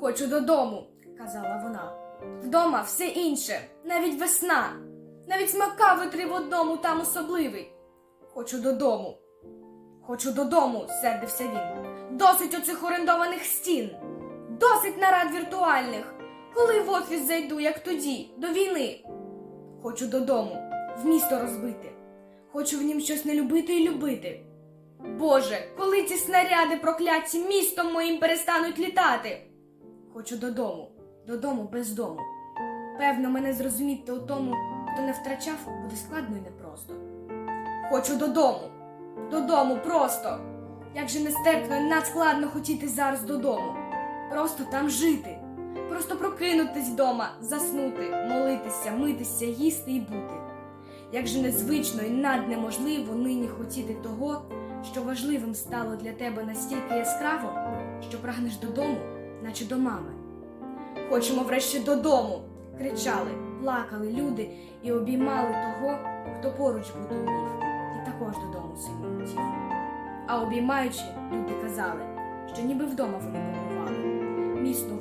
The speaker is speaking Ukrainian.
Хочу додому, казала вона. Вдома все інше, навіть весна, навіть смака витри в одному там особливий. Хочу додому. Хочу додому, сердився він. Досить оцих орендованих стін, досить нарад віртуальних. Коли в офіс зайду, як тоді, до війни. Хочу додому, в місто розбити. Хочу в нім щось не любити і любити. Боже, коли ці снаряди прокляті містом моїм перестануть літати. Хочу додому, додому без дому. Певно, мене зрозуміти у тому, хто не втрачав, буде складно і непросто. Хочу додому, додому просто. Як же нестерпно і надскладно хотіти зараз додому. Просто там жити, просто прокинутись вдома, заснути, молитися, митися, їсти і бути. Як же незвично і наднеможливо нині хотіти того, що важливим стало для тебе настільки яскраво, що прагнеш додому, наче до мами. Хочемо врешті додому, кричали, плакали люди і обіймали того, хто поруч бути вмів, і також додому сильно хотів. А обіймаючи, люди казали, що ніби вдома вони побували, міцно